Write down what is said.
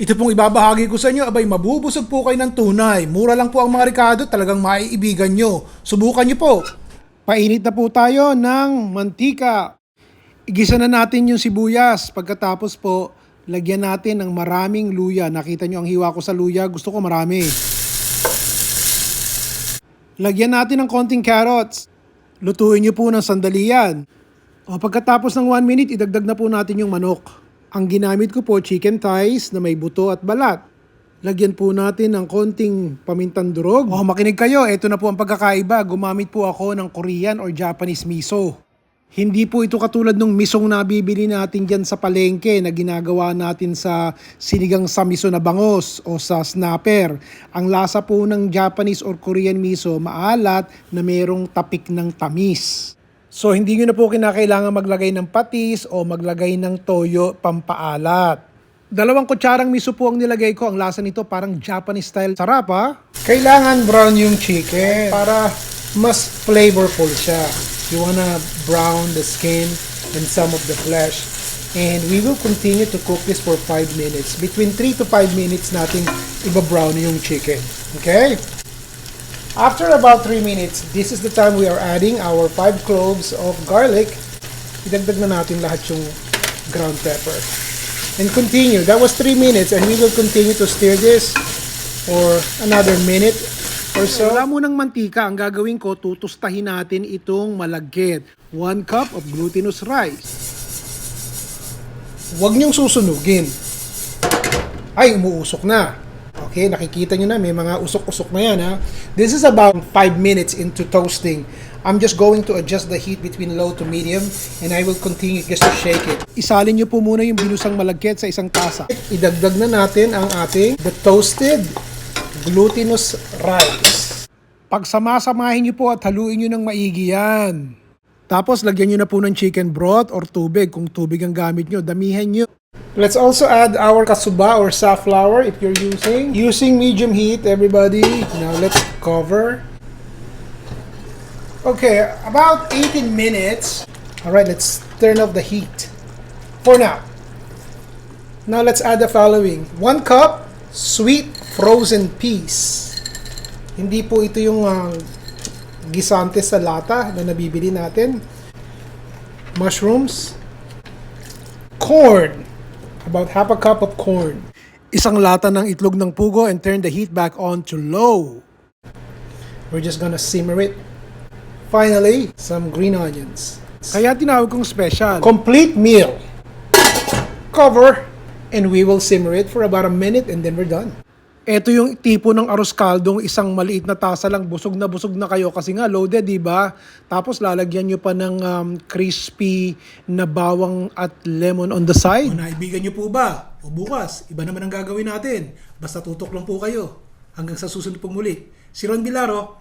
Ito pong ibabahagi ko sa inyo, abay mabubusog po kayo ng tunay. Mura lang po ang mga Ricardo, talagang maiibigan nyo. Subukan nyo po. Painit na po tayo ng mantika. Igisa na natin yung sibuyas. Pagkatapos po, lagyan natin ng maraming luya. Nakita nyo ang hiwa ko sa luya, gusto ko marami. Lagyan natin ng konting carrots. Lutuin nyo po ng sandali yan. O pagkatapos ng 1 minute, idagdag na po natin yung manok. Ang ginamit ko po, chicken thighs na may buto at balat. Lagyan po natin ng konting pamintang durog. O makinig kayo, ito na po ang pagkakaiba. Gumamit po ako ng Korean or Japanese miso. Hindi po ito katulad ng misong nabibili natin dyan sa palengke na ginagawa natin sa sinigang sa miso na bangos o sa snapper. Ang lasa po ng Japanese or Korean miso maalat na mayroong tapik ng tamis. So hindi nyo na po kinakailangan maglagay ng patis o maglagay ng toyo pampaalat. Dalawang kutsarang miso po ang nilagay ko. Ang lasa nito parang Japanese style. Sarap ha? Kailangan brown yung chicken para mas flavorful siya. You wanna brown the skin and some of the flesh. And we will continue to cook this for 5 minutes. Between 3 to 5 minutes natin iba-brown yung chicken. Okay? After about 3 minutes, this is the time we are adding our 5 cloves of garlic. Idagdag na natin lahat yung ground pepper. And continue. That was 3 minutes and we will continue to stir this for another minute or so. Wala munang mantika. Ang gagawin ko, tutustahin natin itong malagkit. 1 cup of glutinous rice. Huwag niyong susunugin. Ay, umuusok na. Okay, nakikita nyo na, may mga usok-usok na yan ha. This is about 5 minutes into toasting. I'm just going to adjust the heat between low to medium and I will continue just to shake it. Isalin nyo po muna yung binusang malagkit sa isang tasa. Idagdag na natin ang ating the toasted glutinous rice. Pagsamasamahin nyo po at haluin nyo ng maigi yan. Tapos lagyan nyo na po ng chicken broth or tubig. Kung tubig ang gamit nyo, damihan nyo. Let's also add our kasuba or safflower if you're using. Using medium heat, everybody. Now let's cover. Okay, about 18 minutes. All right, let's turn off the heat. For now. Now let's add the following. One cup sweet frozen peas. Hindi po ito yung ah, gisante sa lata na nabibili natin. Mushrooms. Corn. About half a cup of corn. Isang lata ng itlog ng pugo and turn the heat back on to low. We're just gonna simmer it. Finally, some green onions. Kaya tinawag kong special. Complete meal. Cover and we will simmer it for about a minute and then we're done. Ito yung tipo ng arroz kaldong, isang maliit na tasa lang, busog na busog na kayo kasi nga loaded, di ba? Tapos lalagyan nyo pa ng um, crispy na bawang at lemon on the side. O naibigan nyo po ba? O bukas, iba naman ang gagawin natin. Basta tutok lang po kayo. Hanggang sa susunod pong muli. Si Ron Bilaro,